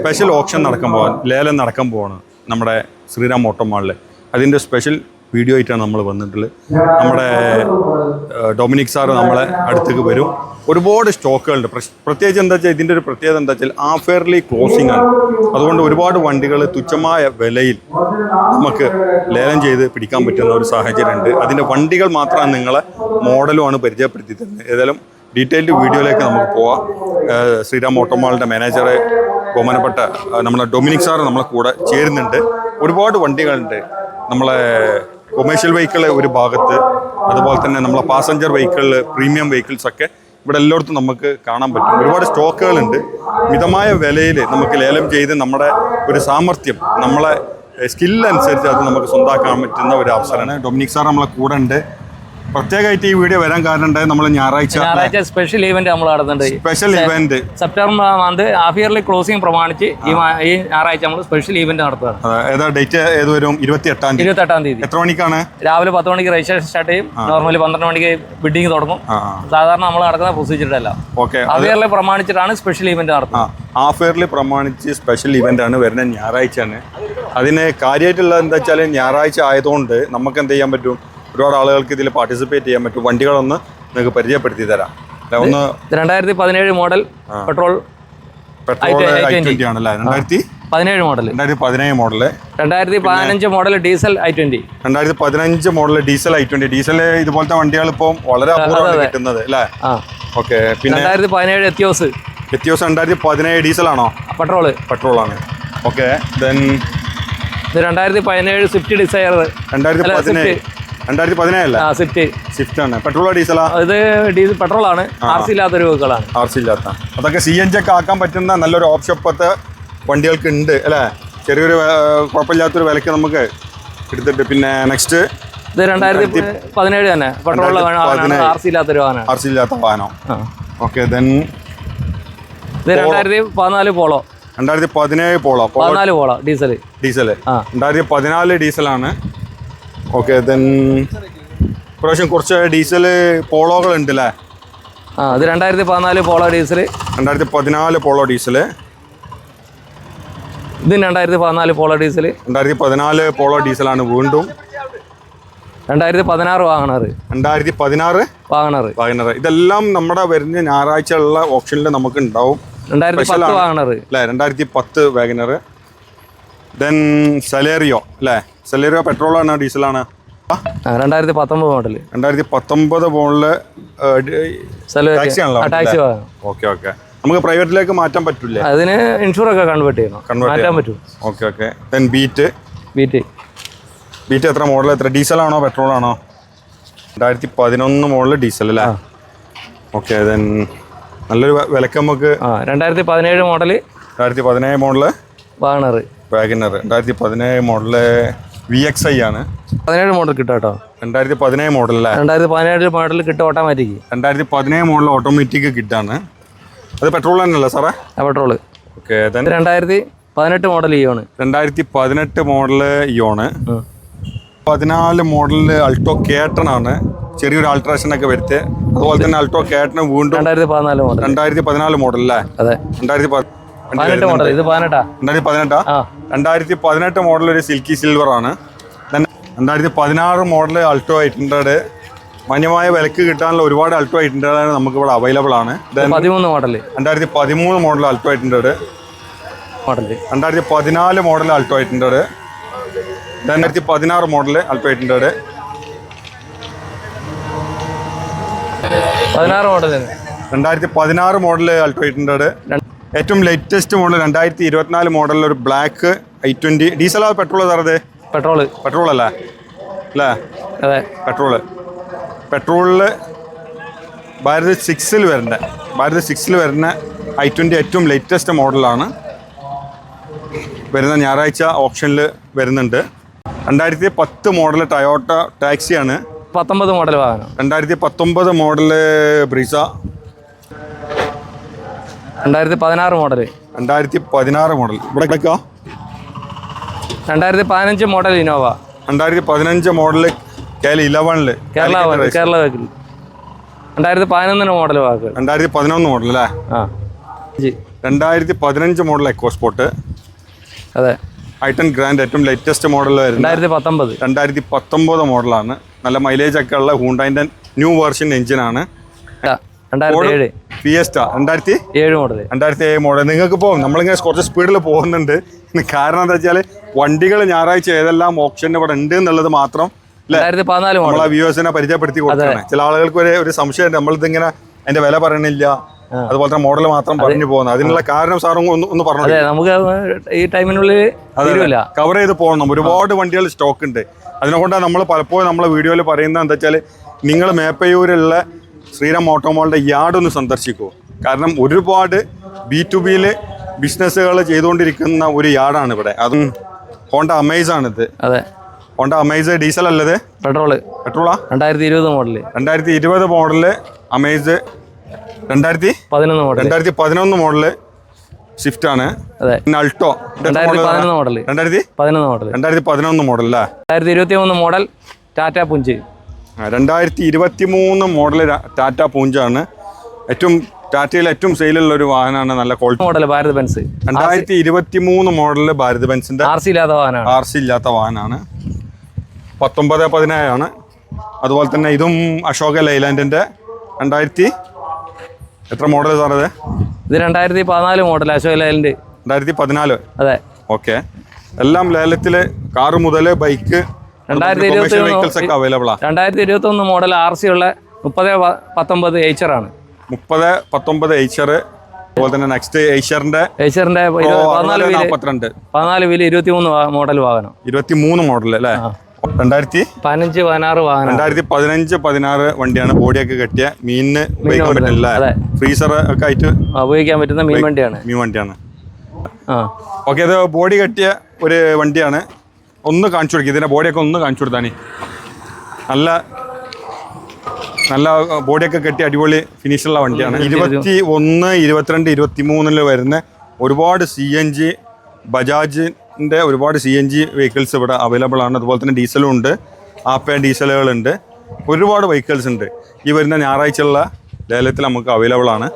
Special option നടക്കാൻ പോകാൻ ലേലം നടക്കാൻ പോവാണ് നമ്മുടെ ശ്രീറാം ഓട്ടോ മാളിൽ അതിന്റെ സ്പെഷ്യൽ വീഡിയോ ആയിട്ടാണ് നമ്മൾ വന്നിട്ടുള്ളത്. നമ്മുടെ ഡൊമിനിക് സാറ് നമ്മളെ അടുത്തേക്ക് വരും. ഒരുപാട് സ്റ്റോക്കുകളുണ്ട്. പ്രത്യേകിച്ച് എന്താ വെച്ചാൽ ഇതിന്റെ ഒരു പ്രത്യേകത എന്താ വെച്ചാൽ ആഫെയർലി ക്ലോസിംഗ് ആണ്. അതുകൊണ്ട് ഒരുപാട് വണ്ടികൾ തുച്ഛമായ വിലയിൽ നമുക്ക് ലേലം ചെയ്ത് പിടിക്കാൻ പറ്റുന്ന ഒരു സാഹചര്യമുണ്ട്. അതിന്റെ വണ്ടികൾ മാത്രമാണ് നിങ്ങളെ മോഡലുമാണ് പരിചയപ്പെടുത്തി തരുന്നത് ഏതായാലും ഡീറ്റെയിൽഡ് വീഡിയോയിലേക്ക് നമുക്ക് പോവാം. ശ്രീരാം ഓട്ടോമാളിന്റെ മാനേജറെ ബഹുമാനപ്പെട്ട നമ്മളെ ഡൊമിനിക് സാർ നമ്മളെ കൂടെ ചേരുന്നുണ്ട്. ഒരുപാട് വണ്ടികളുണ്ട്. നമ്മളെ കൊമേഴ്ഷ്യൽ വെഹിക്കിൾ ഒരു ഭാഗത്ത് അതുപോലെ തന്നെ നമ്മളെ പാസഞ്ചർ വെഹിക്കിൾ പ്രീമിയം വെഹിക്കിൾസ് ഒക്കെ ഇവിടെ എല്ലായിടത്തും നമുക്ക് കാണാൻ പറ്റും. ഒരുപാട് സ്റ്റോക്കുകളുണ്ട്. മിതമായ വിലയിൽ നമുക്ക് ലേലം ചെയ്ത് നമ്മുടെ ഒരു സാമർഥ്യം നമ്മളെ സ്കിൽ അനുസരിച്ച് അത് നമുക്ക് സ്വന്തമാക്കാൻ പറ്റുന്ന ഒരു അവസരമാണ്. ഡൊമിനിക് സാർ നമ്മളെ കൂടെ ഉണ്ട്. പ്രത്യേകമായിട്ട് ഈ വീഡിയോ വരാൻ കാരണം നമ്മൾ ഞായറാഴ്ച ഞായറാഴ്ച സ്പെഷ്യൽ ഇവന്റ് നമ്മൾ നടത്തുന്നുണ്ട് special event September month half yearly closing പ്രമാണിച്ച് ഈ ഈ ഞായറാഴ്ച നമ്മൾ സ്പെഷ്യൽ ഇവന്റ് നടത്തുകയാണ്. ഡേറ്റ് ഏത് വരും? തീയതി. ഇരുപത്തെട്ടാം തീയതി. എത്ര മണിക്കാണ്? രാവിലെ പത്ത് മണിക്ക് രജിസ്ട്രേഷൻ സ്റ്റാർട്ട് ചെയ്യും. നോർമലി പന്ത്രണ്ട് മണിക്ക് ബിഡിങ് തുടങ്ങും. സാധാരണ നമ്മൾ നടക്കുന്ന പ്രൊസീജിയറല്ല ഓക്കെ ഹാഫ് ഇയർലി പ്രമാണിച്ചിട്ടാണ് സ്പെഷ്യൽ ഇവന്റ് നടത്തുന്നത്. ഹാഫ് ഇയർലി പ്രമാണിച്ച് സ്പെഷ്യൽ ഇവന്റ് ആണ് വരുന്ന ഞായറാഴ്ചയാണ്. അതിന് കാര്യമായിട്ടുള്ള എന്താ വെച്ചാൽ ഞായറാഴ്ച ആയതുകൊണ്ട് നമുക്ക് എന്ത് ചെയ്യാൻ പറ്റും? ഒരുപാട് ആളുകൾക്ക് ഇതിൽ പാർട്ടിസിപ്പേറ്റ് ചെയ്യാൻ പറ്റും. വണ്ടികളൊന്ന് നിങ്ങൾക്ക് പരിചയപ്പെടുത്തി തരാം. ഒന്ന് രണ്ടായിരത്തി പതിനേഴ് model petrol petrol I- I I-20. Twenty ആണല്ലേ രണ്ടായിരത്തി പതിനേഴ് മോഡൽ രണ്ടായിരത്തി പതിനേഴ് മോഡൽ രണ്ടായിരത്തി പതിനഞ്ച് മോഡൽ ഡീസൽ ഐ ട്വന്റി രണ്ടായിരത്തി പതിനഞ്ച് model diesel I twenty diesel ഇതുപോലത്തെ വണ്ടികൾ വളരെ അപൂർവമാണ് കിട്ടുന്നത് അല്ലേ? ആ. ഓക്കെ പിന്നെ രണ്ടായിരത്തി പതിനേഴ് എത്തിയോസ് രണ്ടായിരത്തി പതിനേഴ് ഡീസലാണോ പെട്രോൾ പെട്രോൾ ആണ്. ഓക്കെ ദെൻ ഇത് രണ്ടായിരത്തി പതിനേഴ് സ്വിഫ്റ്റ് ഡിസയർ രണ്ടായിരത്തി പതിനേഴ് രണ്ടായിരത്തി പതിനേഴല്ല? ആ സ്വിഫ്റ്റ് സ്വിഫ്റ്റ് ആണ് പെട്രോളോ ഡീസലാ? ഇത് ഡീസൽ പെട്രോളാണ്. ആർ സി ഇല്ലാത്തൊരു വെഹിക്കിളാണ്. ആർ സി ഇല്ലാത്ത അതൊക്കെ സി എൻ ജി ഒക്കെ ആക്കാൻ പറ്റുന്ന നല്ലൊരു ഓപ്ഷൻ ഇപ്പോഴത്തെ വണ്ടികൾക്ക് ഉണ്ട് അല്ലേ? ചെറിയൊരു കുഴപ്പമില്ലാത്തൊരു വിലക്ക് നമുക്ക് എടുത്തിട്ട് പിന്നെ നെക്സ്റ്റ് ഇത് രണ്ടായിരത്തി പതിനേഴ് തന്നെ. പെട്രോൾ ആർ സി ഇല്ലാത്തൊരു വാഹനം ആർ സി ഇല്ലാത്ത വാഹനം. ഓക്കെ ദെൻ ഇത് രണ്ടായിരത്തി പതിനാല് പോളോ രണ്ടായിരത്തി പതിനേഴ് പോളോ പതിനാല് പോളോ ഡീസൽ ഡീസൽ. രണ്ടായിരത്തി പതിനാല് ഡീസലാണ്. ഓക്കെ ദെൻ പ്രാവശ്യം കുറച്ച് ഡീസൽ പോളോകൾ ഉണ്ട് അല്ലേ ആ അത് രണ്ടായിരത്തി പതിനാല് പോളോ ഡീസൽ രണ്ടായിരത്തി പതിനാല് പോളോ ഡീസൽ ഇത് രണ്ടായിരത്തി പതിനാല് പോളോ ഡീസൽ രണ്ടായിരത്തി പതിനാല് പോളോ ഡീസലാണ് വീണ്ടും. രണ്ടായിരത്തി പതിനാറ് വാങ്ങണർ രണ്ടായിരത്തി പതിനാറ് വാങ്ങണർ വാഗനർ ഇതെല്ലാം നമ്മുടെ വരുന്ന ഞായറാഴ്ച ഉള്ള ഓപ്ഷനിൽ നമുക്ക് ഉണ്ടാവും. രണ്ടായിരത്തി പത്ത്. വാങ്ങണർ അല്ലേ? രണ്ടായിരത്തി പത്ത് വാഗനർ ദെൻ സലേറിയോ അല്ലേ? സെലേറിയോ പെട്രോളാണ് ഡീസലാണ് രണ്ടായിരത്തി പത്തൊമ്പത് മോഡൽ രണ്ടായിരത്തി പത്തൊമ്പത് മോഡൽ ടാക്സി ആണല്ലോ ടാക്സി ഓക്കെ ഓക്കെ നമുക്ക് പ്രൈവറ്റിലേക്ക് മാറ്റാൻ പറ്റില്ലേ അതിന് ഇൻഷുർ ഒക്കെ കൺവേർട്ട് ചെയ്യണം. മാറ്റാൻ പറ്റും. Okay okay then Beat Beat Beat എത്ര മോഡൽ എത്ര ഡീസലാണോ പെട്രോളാണോ രണ്ടായിരത്തി പതിനൊന്ന് മോഡൽ ഡീസൽ അല്ലേ? ഓക്കെ ദെൻ നല്ലൊരു വിലക്ക് നമുക്ക് രണ്ടായിരത്തി പതിനേഴ് മോഡൽ രണ്ടായിരത്തി പതിനേഴ് മോഡൽ വാങ്ങണർ വാഗനർ. രണ്ടായിരത്തി പതിനേഴ് മോഡൽ വി എക്സ് ഐ ആണ്. പതിനേഴ് മോഡൽ കിട്ടും കേട്ടോ. രണ്ടായിരത്തി പതിനേഴ് മോഡൽ അല്ലേ? രണ്ടായിരത്തി പതിനേഴ് മോഡൽ കിട്ടും ഓട്ടോമാറ്റിക് രണ്ടായിരത്തി പതിനേഴ് മോഡൽ ഓട്ടോമാറ്റിക് കിട്ടാണ്. അത് പെട്രോൾ തന്നെയല്ലേ സാറേ? പെട്രോൾ ഓക്കെ രണ്ടായിരത്തി പതിനെട്ട് മോഡൽ ഇയോണ് രണ്ടായിരത്തി പതിനെട്ട് മോഡൽ ഇയോണ് പതിനാല് മോഡലിൽ അൾട്ടോ കേട്ടൺ ആണ്. ചെറിയൊരു ആൾട്രേഷൻ ഒക്കെ വരുത്തി അതുപോലെ തന്നെ അൾട്ടോ കേട്ടൺ വീണ്ടും രണ്ടായിരത്തി പതിനാല് മോഡൽ രണ്ടായിരത്തി പതിനാല് മോഡൽ അല്ലേ? അതെ. രണ്ടായിരത്തി പതിനെട്ട് മോഡൽ ഇത് പതിനെട്ടാ? രണ്ടായിരത്തി പതിനെട്ടാ? ആ. രണ്ടായിരത്തി പതിനെട്ട് മോഡൽ ഒരു സിൽക്കി സിൽവർ ആണ്. രണ്ടായിരത്തി പതിനാറ് മോഡൽ അൾട്ടോ എയ്റ്റ് ഹൺഡ്രഡ് മാന്യമായ വിലക്ക് കിട്ടാനുള്ള ഒരുപാട് അൾട്ടോ എയ്റ്റ് ഹൺഡ്രഡ് നമുക്ക് ഇവിടെ അവൈലബിൾ ആണ്. പതിമൂന്ന് മോഡൽ രണ്ടായിരത്തി പതിമൂന്ന് model Alto eight hundred model രണ്ടായിരത്തി പതിനാല് മോഡൽ അൾട്ടോ എയ്റ്റ് ഹൺഡ്രഡ് രണ്ടായിരത്തി പതിനാറ് മോഡൽ അൾട്ടോ എയ്റ്റ് ഹൺഡ്രഡ് പതിനാറ് മോഡൽ രണ്ടായിരത്തി പതിനാറ് മോഡൽ അൾട്ടോ എയ്റ്റ് ഹൺഡ്രഡ് ഏറ്റവും ലേറ്റസ്റ്റ് മോഡൽ രണ്ടായിരത്തി ഇരുപത്തിനാല് മോഡലിൽ ഒരു ബ്ലാക്ക് ഐ ട്വന്റി ഡീസലോ പെട്രോൾ സാറത് പെട്രോൾ പെട്രോൾ അല്ലേ? അല്ലേ? അതെ. പെട്രോൾ പെട്രോളിൽ ഭാരത് സിക്സിൽ വരുന്ന ഭാരത് സിക്സിൽ വരുന്ന ഐ ട്വന്റി ഏറ്റവും ലേറ്റസ്റ്റ് മോഡലാണ് വരുന്ന ഞായറാഴ്ച ഓപ്ഷനിൽ വരുന്നുണ്ട്. രണ്ടായിരത്തി പത്ത് മോഡൽ ടയോട്ട ടാക്സിയാണ് പത്തൊമ്പത് മോഡൽ വാഹനം രണ്ടായിരത്തി പത്തൊമ്പത് മോഡൽ ബ്രിസ രണ്ടായിരത്തി പതിനാറ് മോഡൽ രണ്ടായിരത്തി പതിനാറ് മോഡൽ. ഇവിടെ കിടക്കുക രണ്ടായിരത്തി പതിനഞ്ച് മോഡൽ ഇനോവ രണ്ടായിരത്തി പതിനഞ്ച് മോഡൽ കേരള എൽ ഇലവനിൽ കേരള കേരള വെഹിക്കിൾ രണ്ടായിരത്തി പതിനൊന്നിന് മോഡൽ വാക്ക് രണ്ടായിരത്തി പതിനൊന്ന് മോഡൽ അല്ലേ? ആ. ജി. രണ്ടായിരത്തി പതിനഞ്ച് മോഡൽ എക്കോസ്പോർട്ട് അതെ. ഐട്ടൺ ഗ്രാൻഡ് ഏറ്റവും ലേറ്റസ്റ്റ് മോഡൽ വരുന്നത് രണ്ടായിരത്തി പത്തൊമ്പത് രണ്ടായിരത്തി പത്തൊമ്പത് മോഡലാണ്. നല്ല മൈലേജ് ഒക്കെ ഉള്ള ഹൂണ്ടായിന്റെ ന്യൂ വേർഷൻ എഞ്ചിനാണ് ഫിയസ്റ്റ രണ്ടായിരത്തി ഏഴ് മോഡൽ രണ്ടായിരത്തി ഏഴ് മോഡൽ നിങ്ങൾക്ക് ഇപ്പോൾ നമ്മളിങ്ങനെ കുറച്ച് സ്പീഡിൽ പോകുന്നുണ്ട്. കാരണം എന്താ വെച്ചാൽ വണ്ടികൾ ഞായറാഴ്ച ഏതെല്ലാം ഓപ്ഷൻ ഇവിടെ ഉണ്ട് എന്നുള്ളത് മാത്രം നമ്മളെ വ്യൂവേഴ്സിനെ പരിചയപ്പെടുത്തി കൊടുക്കണം ചില ആളുകൾക്ക് ഒരു ഒരു സംശയം നമ്മളിതിങ്ങനെ അതിന്റെ വില പറയണില്ല. അതുപോലെ തന്നെ മോഡൽ മാത്രം പറഞ്ഞു പോകുന്നത്. അതിനുള്ള കാരണം സാറും ഒന്ന് ഒന്ന് പറഞ്ഞു നമുക്ക് ഈ ടൈമിനുള്ളിൽ കവർ ചെയ്ത് പോകണം. ഒരുപാട് വണ്ടികൾ സ്റ്റോക്ക് ഉണ്ട്. അതിനെ കൊണ്ടാണ് നമ്മൾ പലപ്പോഴും നമ്മളെ വീഡിയോയിൽ പറയുന്നത് എന്താ വെച്ചാൽ നിങ്ങൾ മേപ്പയൂരുള്ള ശ്രീറാം ഓട്ടോമോളുടെ യാർഡ് ഒന്ന് സന്ദർശിക്കൂ. കാരണം ഒരുപാട് ബി ടു ബിയിൽ ബിസിനസ്സുകൾ ചെയ്തുകൊണ്ടിരിക്കുന്ന ഒരു യാർഡാണ് ഇവിടെ. അതും ഹോണ്ട അമേസ് ആണിത്. അതെ. ഹോണ്ട അമേസ് ഡീസൽ അല്ലത്? പെട്രോൾ. പെട്രോളാ? രണ്ടായിരത്തി ഇരുപത് മോഡൽ. രണ്ടായിരത്തി ഇരുപത് മോഡൽ അമേസ് രണ്ടായിരത്തി പതിനൊന്ന് മോഡൽ രണ്ടായിരത്തി പതിനൊന്ന് മോഡൽ സ്വിഫ്റ്റ് ആണ്. അതെ. പിന്നെ അൾട്ടോ രണ്ടായിരത്തി പതിനൊന്ന് മോഡൽ? രണ്ടായിരത്തി പതിനൊന്ന് മോഡൽ രണ്ടായിരത്തി പതിനൊന്ന് മോഡൽ അല്ലേ? രണ്ടായിരത്തി ഇരുപത്തി മൂന്ന് മോഡൽ ടാറ്റ പുഞ്ച്. രണ്ടായിരത്തി ഇരുപത്തി മൂന്ന് മോഡൽ ടാറ്റ പൂഞ്ചാണ്. ഏറ്റവും ടാറ്റയിൽ ഏറ്റവും സെയിലുള്ള ഒരു വാഹനമാണ് നല്ല ക്വാളിറ്റി. Model Bharat Benz. രണ്ടായിരത്തി ഇരുപത്തി മൂന്ന് മോഡൽ ഭാരത് ബെൻസിന്റെ ആർ സി ഇല്ലാത്ത വാഹനമാണ്. ആർ സി ഇല്ലാത്ത വാഹനമാണ്. പത്തൊമ്പത് പതിനേഴാണ് അതുപോലെ തന്നെ ഇതും അശോക ലൈലാൻഡിന്റെ. രണ്ടായിരത്തി എത്ര മോഡൽ സാർ അത് ഇത് രണ്ടായിരത്തി പതിനാല് മോഡൽ അശോക ലൈലാൻഡ്. രണ്ടായിരത്തി പതിനാല് അതെ. ഓക്കെ. എല്ലാം ലേലത്തിൽ കാറ് മുതൽ ബൈക്ക് രണ്ടായിരത്തി ഇരുപത്തി ആണ് രണ്ടായിരത്തി ഇരുപത്തി ഒന്ന് മോഡൽ ആർ സി ഉള്ള മുപ്പത് പത്തൊമ്പത് എയ്ച്ചറാണ് മുപ്പത് പത്തൊമ്പത് എയ്ച്ചർ അതുപോലെ തന്നെ നെക്സ്റ്റ് ഏഷ്യറിന്റെ ഏഷ്യറിന്റെ പതിനാല് വീൽ നാൽപ്പത്തിരണ്ട് പതിനാല് വീൽ ഇരുപത്തി മൂന്ന് മോഡൽ വാഹനം. ഇരുപത്തി മൂന്ന് മോഡൽ അല്ലേ രണ്ടായിരത്തി പതിനഞ്ച് പതിനാറ് വാഹനം. രണ്ടായിരത്തി പതിനഞ്ച് പതിനാറ് വണ്ടിയാണ് ബോഡിയൊക്കെ കെട്ടിയ. മീനിന് ഉപയോഗിക്കാൻ പറ്റില്ല ഫ്രീസർ ഒക്കെ ആയിട്ട് ഉപയോഗിക്കാൻ പറ്റുന്ന മീൻ വണ്ടിയാണ്. മീൻ വണ്ടിയാണ്. ഓക്കെ അത് ബോഡി കെട്ടിയ ഒരു വണ്ടിയാണ്. ഒന്ന് കാണിച്ചു കൊടുക്കുക ഇതിന്റെ ബോഡിയൊക്കെ ഒന്ന് കാണിച്ചു കൊടുത്താനി നല്ല നല്ല ബോഡിയൊക്കെ കെട്ടി അടിപൊളി ഫിനിഷുള്ള വണ്ടിയാണ്. ഇരുപത്തി ഒന്ന് ഇരുപത്തിരണ്ട് ഇരുപത്തി മൂന്നിൽ വരുന്ന ഒരുപാട് സി എൻ ജി ബജാജിന്റെ ഒരുപാട് സി എൻ ജി വെഹിക്കിൾസ് ഇവിടെ അവൈലബിൾ ആണ്. അതുപോലെ തന്നെ ഡീസലും ഉണ്ട്. ആപ്പ ഡീസലുകളുണ്ട് ഒരുപാട് വെഹിക്കിൾസ് ഉണ്ട്. ഈ വരുന്ന ഞായറാഴ്ചയുള്ള ലേലത്തിൽ നമുക്ക് അവൈലബിൾ ആണ്.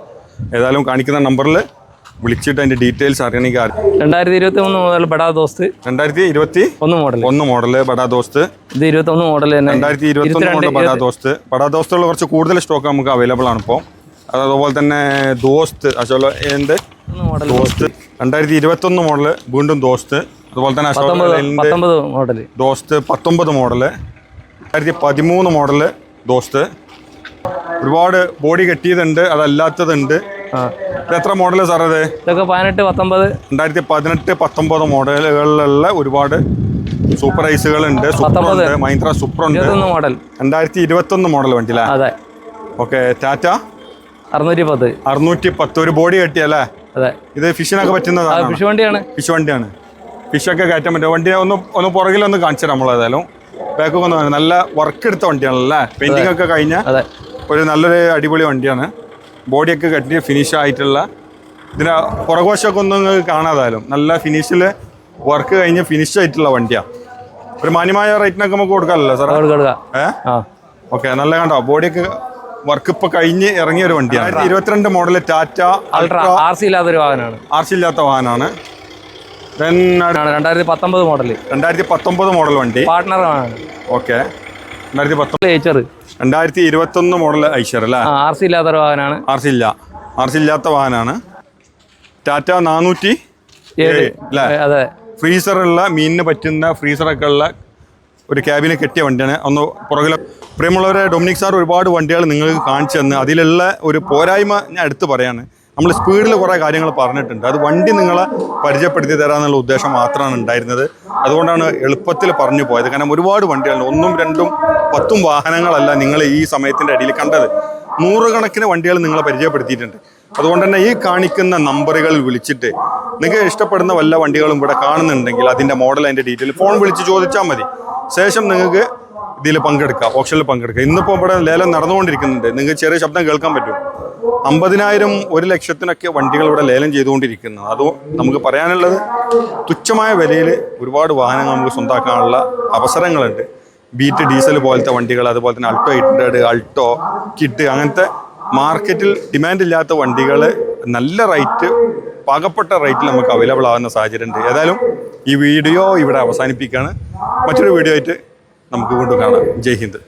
ഏതായാലും കാണിക്കുന്ന നമ്പറിൽ വിളിച്ചിട്ട് അതിന്റെ ഡീറ്റെയിൽസ് അറിയണമെങ്കിൽ രണ്ടായിരത്തി ഇരുപത്തി മൂന്ന് മുതൽ ബഡാ ദോസ്ത്. രണ്ടായിരത്തി ഇരുപത്തി ഒന്ന് മോഡൽ ഒന്ന് മോഡൽ ബഡാ ദോസ്ത്. ഇത് ഇരുപത്തി ഒന്ന് മോഡൽ തന്നെ. രണ്ടായിരത്തി ഇരുപത്തി ഒന്ന് മോഡൽ ബഡാ ദോസ്ത്. ബഡാ ദോസ്തുള്ള കുറച്ച് കൂടുതൽ സ്റ്റോക്ക് നമുക്ക് അവൈലബിൾ ആണ് ഇപ്പോൾ അതുപോലെ തന്നെ ദോസ്ത് അശോല എന്ത്? ഒന്ന് മോഡൽ ദോസ്ത്. രണ്ടായിരത്തി ഇരുപത്തി ഒന്ന് മോഡൽ വീണ്ടും ദോസ്ത്. അതുപോലെ തന്നെ അശോക മോഡൽ ദോസ്ത് പത്തൊമ്പത് മോഡൽ രണ്ടായിരത്തി പതിമൂന്ന് മോഡൽ ദോസ്ത്. ഒരുപാട് ബോഡി കെട്ടിയതുണ്ട് അതല്ലാത്തതുണ്ട്. എത്ര മോഡൽ സാർ അത് ഇതൊക്കെ പതിനെട്ട് പത്തൊമ്പത്. രണ്ടായിരത്തി പതിനെട്ട് പത്തൊമ്പത് മോഡലുകളിലുള്ള ഒരുപാട് സൂപ്പർ സൂപ്പർ ഉണ്ട് മഹീന്ദ്ര സൂപ്പർ ഉണ്ട്. മോഡൽ രണ്ടായിരത്തി ഇരുപത്തൊന്ന് മോഡൽ വണ്ടിയില്ലേ അതെ. ഓക്കെ ടാറ്റ അറുന്നൂറ്റി പത്ത് അറുന്നൂറ്റി പത്ത് ഒരു ബോഡി കെട്ടിയല്ലേ? അതെ. ഇത് ഫിഷിനൊക്കെ പറ്റുന്നതാണ് ഫിഷ് വണ്ടിയാണ്. ഫിഷ് വണ്ടിയാണ്. ഫിഷൊക്കെ കയറ്റാൻ പറ്റും. വണ്ടി ഒന്ന് ഒന്ന് പുറകിലൊന്ന് കാണിച്ചു നമ്മൾ ഏതായാലും ബാക്കൊക്കെ ഒന്ന് നല്ല വർക്ക് എടുത്ത വണ്ടിയാണല്ലേ? പെയിന്റിംഗ് ഒക്കെ കഴിഞ്ഞ ഒരു നല്ലൊരു അടിപൊളി വണ്ടിയാണ്. ബോഡിയൊക്കെ കെട്ടിയ ഫിനിഷ് ആയിട്ടുള്ള ഇതിന് പുറകോശമൊക്കെ ഒന്നും നിങ്ങൾക്ക് കാണാതായാലും നല്ല ഫിനിഷിൽ വർക്ക് കഴിഞ്ഞ് ഫിനിഷ് ആയിട്ടുള്ള വണ്ടിയാണ് ഒരു മാന്യമായ റേറ്റിനൊക്കെ നമുക്ക് കൊടുക്കാമല്ലോ സാർ ഏ? ഓക്കെ നല്ല കണ്ടോ? ബോഡിയൊക്കെ വർക്ക് ഇപ്പൊ കഴിഞ്ഞ് ഇറങ്ങിയ ഒരു വണ്ടിയാണ്. ഇരുപത്തിരണ്ട് model Tata Ultra R C ഇല്ലാത്തൊരു വാഹനമാണ്. ആർസി ഇല്ലാത്ത വാഹനമാണ്. രണ്ടായിരത്തി പത്തൊമ്പത് മോഡൽ രണ്ടായിരത്തി പത്തൊമ്പത് മോഡൽ വണ്ടി. പാർട്ട്ണർ ഓക്കെ രണ്ടായിരത്തി പത്തൊമ്പത് ഏച്ചർ രണ്ടായിരത്തി ഇരുപത്തൊന്ന് മോഡൽ ഐഷർ അല്ലേ? ആ ആർ സി ഇല്ലാത്തൊരു വാഹനമാണ് ആർ സി ഇല്ല. ആർ സി ഇല്ലാത്ത വാഹനമാണ് ടാറ്റ നാനൂറ്റി അതെ. ഫ്രീസറുള്ള മീനിന് പറ്റുന്ന ഫ്രീസറൊക്കെ ഉള്ള ഒരു ക്യാബിന് കെട്ടിയ വണ്ടിയാണ്. ഒന്ന് പുറകിലെ പ്രിയമുള്ളവരെ ഡൊമിനിക് സാർ ഒരുപാട് വണ്ടികൾ നിങ്ങൾക്ക് കാണിച്ചു തന്ന്. അതിലുള്ള ഒരു പോരായ്മ ഞാൻ എടുത്തു പറയാണ്. നമ്മൾ സ്പീഡിൽ കുറേ കാര്യങ്ങൾ പറഞ്ഞിട്ടുണ്ട്. അത് വണ്ടി നിങ്ങളെ പരിചയപ്പെടുത്തി തരാമെന്നുള്ള ഉദ്ദേശം മാത്രമാണ് ഉണ്ടായിരുന്നത്. അതുകൊണ്ടാണ് എളുപ്പത്തിൽ പറഞ്ഞു പോയത്. കാരണം ഒരുപാട് വണ്ടികളുണ്ട്. ഒന്നും രണ്ടും പത്തും വാഹനങ്ങളല്ല നിങ്ങൾ ഈ സമയത്തിന്റെ അടിയിൽ കണ്ടത്. നൂറുകണക്കിന് വണ്ടികൾ നിങ്ങളെ പരിചയപ്പെടുത്തിയിട്ടുണ്ട്. അതുകൊണ്ട് തന്നെ ഈ കാണിക്കുന്ന നമ്പറുകളിൽ വിളിച്ചിട്ട് നിങ്ങൾക്ക് ഇഷ്ടപ്പെടുന്ന വല്ല വണ്ടികളും ഇവിടെ കാണുന്നുണ്ടെങ്കിൽ അതിന്റെ മോഡൽ അതിന്റെ ഡീറ്റെയിൽ ഫോൺ വിളിച്ച് ചോദിച്ചാൽ മതി. ശേഷം നിങ്ങൾക്ക് ഇതിൽ പങ്കെടുക്കാം. ഓപ്ഷനിൽ പങ്കെടുക്കാം. ഇന്നിപ്പോൾ ഇവിടെ ലേലം നടന്നുകൊണ്ടിരിക്കുന്നുണ്ട്. നിങ്ങൾക്ക് ചെറിയ ശബ്ദം കേൾക്കാൻ പറ്റും. അമ്പതിനായിരം ഒരു ലക്ഷത്തിനൊക്കെ വണ്ടികൾ ഇവിടെ ലേലം ചെയ്തുകൊണ്ടിരിക്കുന്നു. അതോ നമുക്ക് പറയാനുള്ളത് തുച്ഛമായ വിലയിൽ ഒരുപാട് വാഹനങ്ങൾ നമുക്ക് സ്വന്തമാക്കാനുള്ള അവസരങ്ങളുണ്ട്. ബീറ്റ് ഡീസൽ പോലത്തെ വണ്ടികൾ അതുപോലെ തന്നെ അൾട്ടോ ഹൺഡ്രഡ് അൾട്ടോ കിഡ് അങ്ങനത്തെ മാർക്കറ്റിൽ ഡിമാൻഡ് ഇല്ലാത്ത വണ്ടികൾ നല്ല റേറ്റ് പാകപ്പെട്ട റേറ്റിൽ നമുക്ക് അവൈലബിൾ ആവുന്ന സാഹചര്യം ഉണ്ട് ഏതായാലും ഈ വീഡിയോ ഇവിടെ അവസാനിപ്പിക്കുകയാണ്. മറ്റൊരു വീഡിയോ ആയിട്ട് നമുക്ക് വീണ്ടും കാണാം. ജയ് ഹിന്ദ്.